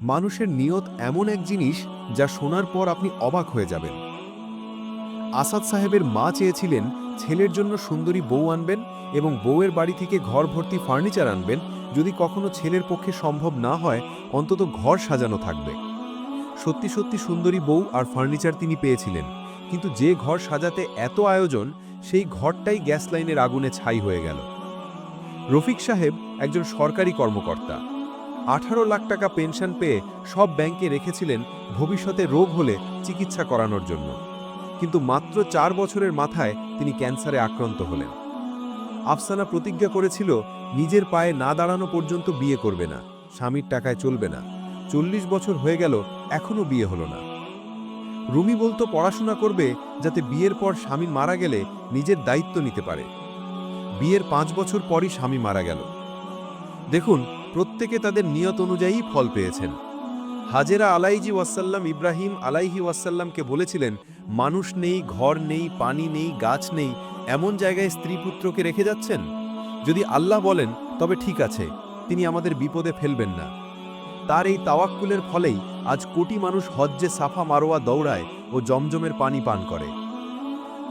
মানুষের নিয়ত এমন এক জিনিস যা শোনার পর আপনি অবাক হয়ে যাবেন। আসাদ সাহেবের মা চেয়েছিলেন ছেলের জন্য সুন্দরী বউ আনবেন এবং বউয়ের বাড়ি থেকে ঘর ভর্তি ফার্নিচার আনবেন যদি কখনো ছেলের পক্ষে সম্ভব না হয়, অন্তত ঘর সাজানো থাকবে। সত্যি সত্যি সুন্দরী বউ আর ফার্নিচার তিনি পেয়েছিলেন, কিন্তু যে ঘর সাজাতে এত আয়োজন, সেই ঘরটাই গ্যাস লাইনের আগুনে ছাই হয়ে গেল। রফিক সাহেব একজন সরকারি কর্মকর্তা। আঠারো লাখ টাকা পেনশন পেয়ে সব ব্যাংকে রেখেছিলেন ভবিষ্যতে রোগ হলে চিকিৎসা করানোর জন্য। কিন্তু মাত্র চার বছরের মাথায় তিনি ক্যান্সারে আক্রান্ত হলেন। আফসানা প্রতিজ্ঞা করেছিল, নিজের পায়ে না দাঁড়ানো পর্যন্ত বিয়ে করবে না, স্বামীর টাকায় চলবে না। চল্লিশ বছর হয়ে গেল, এখনও বিয়ে হলো না। রুমি বলতো পড়াশোনা করবে যাতে বিয়ের পর স্বামী মারা গেলে নিজের দায়িত্ব নিতে পারে। বিয়ের পাঁচ বছর পরই স্বামী মারা গেল। দেখুন প্রত্যেকে তাদের নিয়ত অনুযায়ী ফল পেয়েছেন। হাজেরা আলাইজি ওয়াসাল্লাম ইব্রাহিম আলাইহি ওয়াসাল্লামকে বলেছিলেন, মানুষ নেই, ঘর নেই, পানি নেই, গাছ নেই, এমন জায়গায় স্ত্রী পুত্রকে রেখে যাচ্ছেন? যদি আল্লাহ বলেন, তবে ঠিক আছে, তিনি আমাদের বিপদে ফেলবেন না। তার এই তাওয়াক্কুলের ফলেই আজ কোটি মানুষ হজ্জে সাফা মারোয়া দৌড়ায় ও জমজমের পানি পান করে।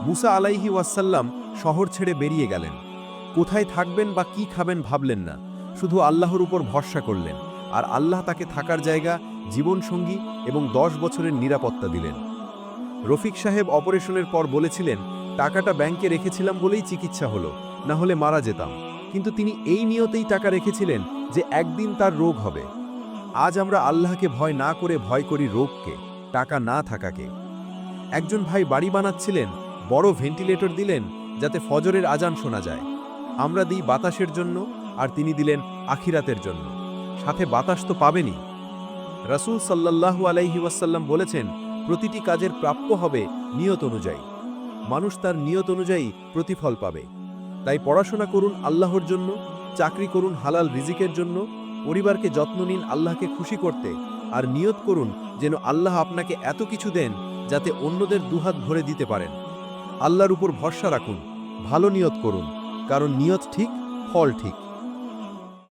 মুসা আলাইহি ওয়াসাল্লাম শহর ছেড়ে বেরিয়ে গেলেন। কোথায় থাকবেন বা কি খাবেন ভাবলেন না। শুধু আল্লাহর উপর ভরসা করলেন আর আল্লাহ তাকে থাকার জায়গা, জীবনসঙ্গী এবং দশ বছরের নিরাপত্তা দিলেন। রফিক সাহেব অপারেশনের পর বলেছিলেন, টাকাটা ব্যাংকে রেখেছিলাম বলেই চিকিৎসা হলো, না হলে মারা যেতাম। কিন্তু তিনি এই নিয়তেই টাকা রেখেছিলেন যে একদিন তার রোগ হবে। আজ আমরা আল্লাহকে ভয় না করে ভয় করি রোগকে, টাকা না থাকাকে। একজন ভাই বাড়ি বানাচ্ছিলেন, বড় ভেন্টিলেটর দিলেন যাতে ফজরের আজান শোনা যায়। আমরা দিই বাতাসের জন্য আর তিনি দিলেন আখিরাতের জন্য। সাথে বাতাস তো পাবেনই। রাসূল সাল্লাল্লাহু আলাইহি ওয়াসাল্লাম বলেছেন, প্রতিটি কাজের প্রাপ্য হবে নিয়ত অনুযায়ী। মানুষ তার নিয়ত অনুযায়ী প্রতিফল পাবে। তাই পড়াশোনা করুন আল্লাহর জন্য, চাকরি করুন হালাল রিজিকের জন্য, পরিবারকে যত্ন নিন আল্লাহকে খুশি করতে, আর নিয়ত করুন যেন আল্লাহ আপনাকে এত কিছু দেন যাতে অন্যদের দুহাত ভরে দিতে পারেন। আল্লাহর উপর ভরসা রাখুন, ভালো নিয়ত করুন, কারণ নিয়ত ঠিক, ফল ঠিক।